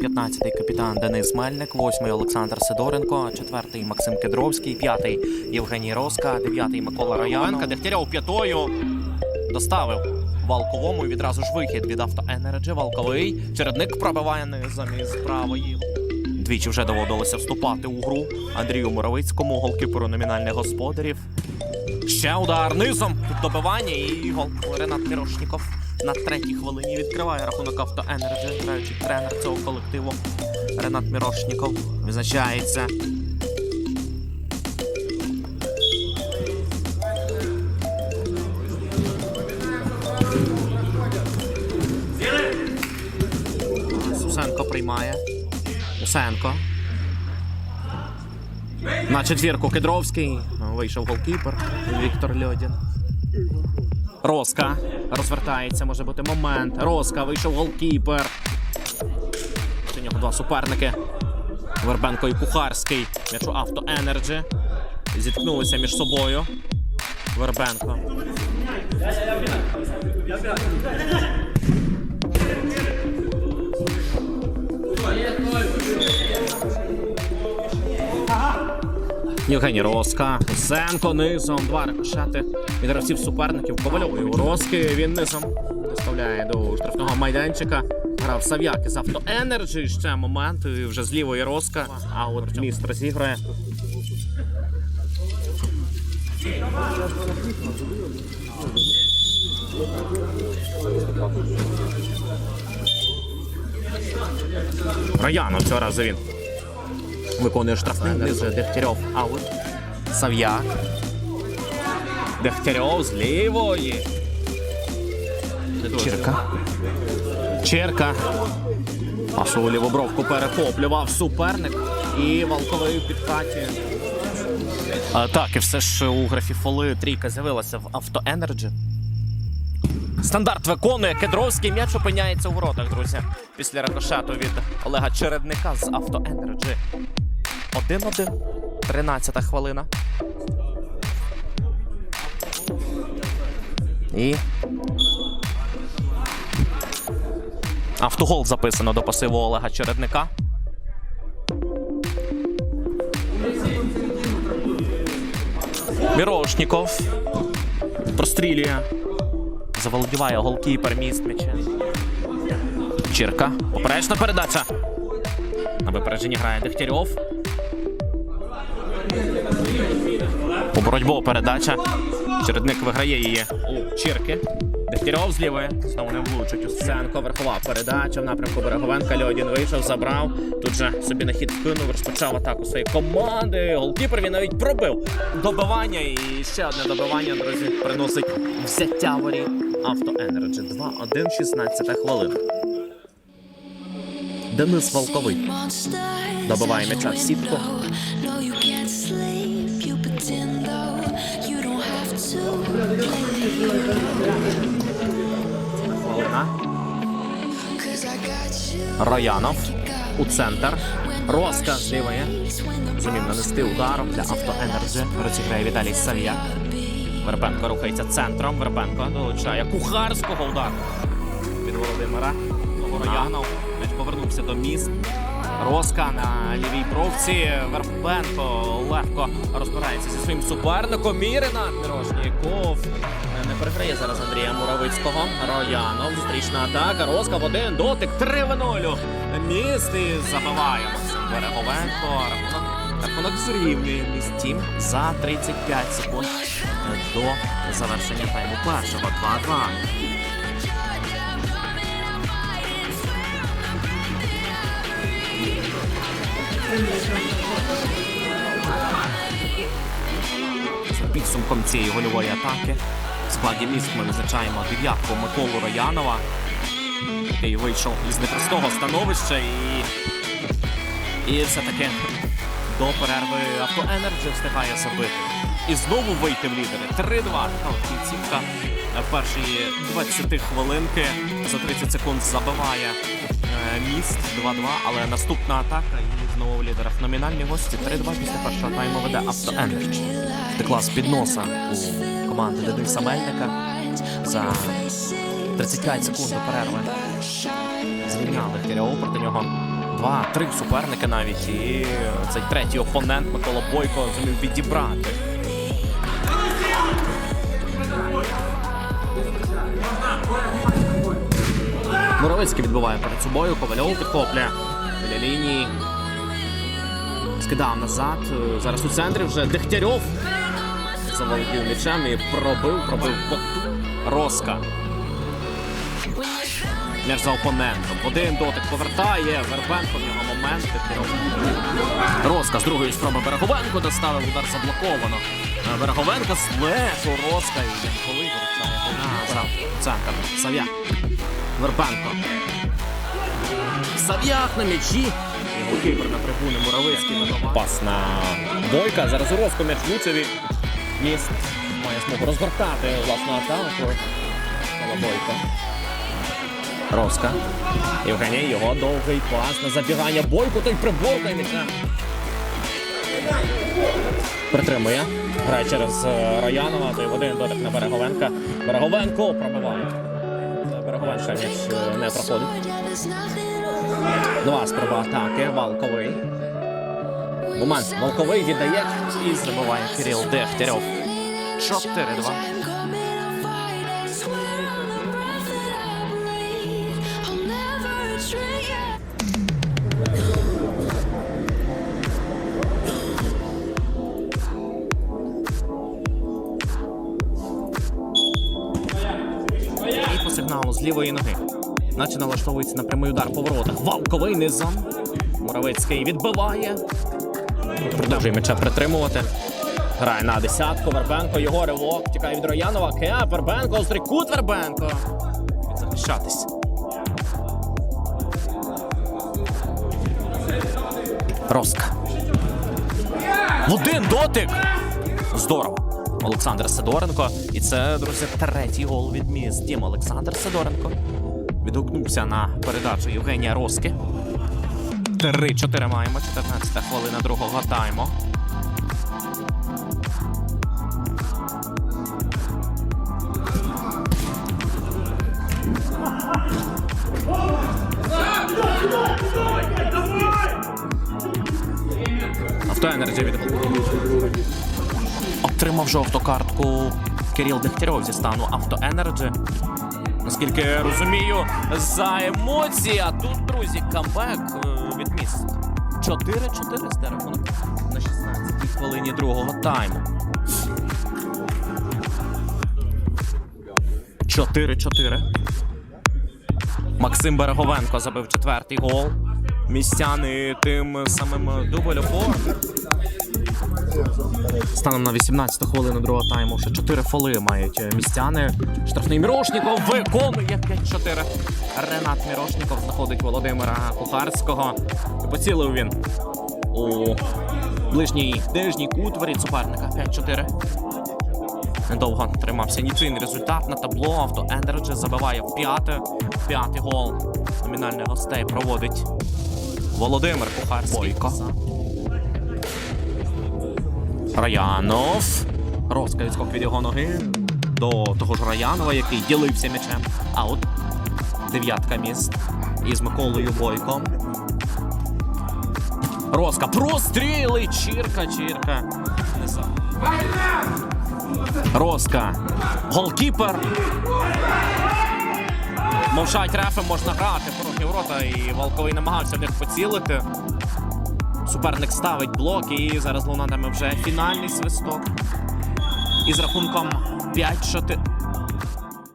15-й капітан Денис Мельник, 8-й Олександр Сидоренко, 4-й Максим Кедровський, 5-й Євгеній Роска, 9-й Микола Роянка. Дегтярьов п'ятою доставив Валковому і відразу ж вихід від Авто Енерджі. Валковий. Чередник пробиває із правої. Двічі вже доводилося вступати у гру Андрію Муравицькому, голкіперу номінальних господарів. Ще удар низом. Тут добивання і гол. Ренат Мірошніков на третій хвилині відкриває рахунок Авто Енерджі, граючий тренер цього колективу. Ренат Мірошніков визначається. Сусенко приймає. Усенко. На четвірку Кедровський. Вийшов голкіпер Віктор Льодін. Роска розвертається, може бути момент. Роска вийшов голкіпер. У нього два суперники. Вербенко і Кухарський. М'ячу Авто Енерджі. Зіткнулися між собою. Вербенко. Євгеній Роска, Сенко низом, два рикошети від гравців суперників. Ковальової у Роски. Він низом доставляє до штрафного майданчика. Грав Сав'як із Авто Енерджі. Ще момент. і Вже з лівої Роска. А от міст розіграє. Роянов цього разу він виконує штрафний низ Дегтярьов аут. Сав'як. Дегтярьов з лівої. Чирка. Чирка. Пашу у лівобровку перехоплював суперник. І Валковий підкаті. А, так, і все ж у графі фоли трійка з'явилася в Авто Енерджі. Стандарт виконує Кедровський м'яч опиняється у воротах, друзі. Після рикошету від Олега Чередника з Авто Енерджі. 1-1. 13 хвилина. І. Автогол записано до пасиву Олега Чередника. Мірошніков. Прострілює. Заволодіває голкіпер міст м'яча. Чірка. Поперечна передача. На випередженні грає Дегтярьов. У боротьбу передача. Чередник виграє її у Чірки. Дегтярьов з лівої. Знову не влучить. Усенко. Верхова передача в напрямку Береговенка. Льодін вийшов, забрав. Тут же собі на хід вкинув, розпочав атаку своєї команди. Голкіпер він навіть пробив добивання. І ще одне добивання, друзі, приносить взяття воріт. Авто Енерджі 2-1, 16 хвилина. Денис Волковий. Добиває м'яча в сітку. Роянов у центр. Роска з лівої. Зумів нанести ударом для Авто Енерджі. Розіграє Віталій Сав'як. Вербенко рухається центром. Вербенко долучає кухарського удару від Володимира. Роянов. М'яч повернувся до міст. Роска на лівій бровці. Вербенко легко розбирається зі своїм суперником. Мірошніков не переграє зараз Андрія Муравицького. Роянов. Зустрічна атака. Роска в один дотик. 3 в 0. Міст і забиває Максим. Рахунок, рахунок зрівнює міст Тім за 35 секунд до завершення тайму першого. 2-2. За підсумком цієї гольової атаки складі міст ми визначаємо дев'ятку Миколу Роянова, який вийшов із непростого становища і, і все-таки до перерви Авто Енерджі встигає забити. І знову вийти в лідери. 3-2. Така от кінцівка першої 20 хвилинки за 30 секунд забиває е, міст 2-2, але наступна атака знову в лідерах номінальні гості 3-2 після першого тайму веде Авто Енерджі. Текла з підноса у команди Дениса Мельника за 35 секунд до перерви. Звільняли Киряов проти нього два, три суперники навіть. І цей третій опонент Микола Бойко зумів відібрати. Муровицький відбиває перед собою, Ковальов підхоплює біля лінії. Скидав назад. Е, Зараз у центрі вже Дегтярьов заволодів м'ячем і пробив, пробив поту. Роска. М'яч за опонентом. Один дотик повертає. Вербенко в нього момент. Роска з другої спроби Береговенко доставив удар заблоковано. Е, Береговенко слеж Роска і коли. Назад. Центр. Сав'як. Вербенко. Сав'як на м'ячі. І голкіпер на трибуни Муравицький на Бойка. Зараз у Роску м'яч Луцеві. Міст має змогу розгортати власну атаку. Бойко. Роска. Євгеній, його довгий пас на забігання. Бойко той приборкає. Притримує. Грає через е, Роянова, той в один дотик на Береговенка. Береговенко пробиває. Е, Береговен м'яч е, не проходить. Два спроба атаки. Валковий. Момент. Волковий віддає і забиває Кирил Дегтярьов. 4-2. І по сигналу з лівої ноги. Наче налаштовується на прямий удар по воротах. Валковий низом. Муравицький відбиває. Продовжує м'яча притримувати. Грає на десятку. Вербенко, його ривок. Тікає від Роянова. Кеа, Вербенко, острий кут Вербенко. Захищатись. Роска. Один дотик. Здорово. Олександр Сидоренко. І це, друзі, третій гол від міст. Дім Олександр Сидоренко. Відгукнувся на передачу Євгенія Роски. 3-4 маємо. 14 хвилина другого тайму. Автоенерджі від Отримав жовту картку Кирил Дегтярьов зі стану Автоенерджі. Наскільки я розумію, за емоції. А тут, друзі, камбек е, від міст. 4-4 з рахунок на 16-й хвилині другого тайму. 4-4. Максим Береговенко забив четвертий гол. Містяни тим самим дубль оформ. Станом на 18 хвилину другого тайму ще 4 фоли мають е, містяни. Штрафний Мірошніков виконує 5-4. Ренат Мірошніков знаходить Володимира Кухарського. Поцілив він у ближній нижній кут воріт суперника 5-4. Недовго тримався нічийний результат на табло. Авто Енерджі забиває в п'яте. П'ятий гол номінальних гостей проводить Володимир Кухарський. Бойко. Раянов. Роска відскок від його ноги до того ж Раянова, який ділився м'ячем. А от дев'ятка міст із Миколою Бойком. Роска простріли! Чірка, чірка. Не сам. Роска. Голкіпер. Мовчать рефи можна грати, порожні ворота, і Волковий намагався в них поцілити. Суперник ставить блок і зараз лунатиме вже фінальний свисток. Із рахунком 5-4.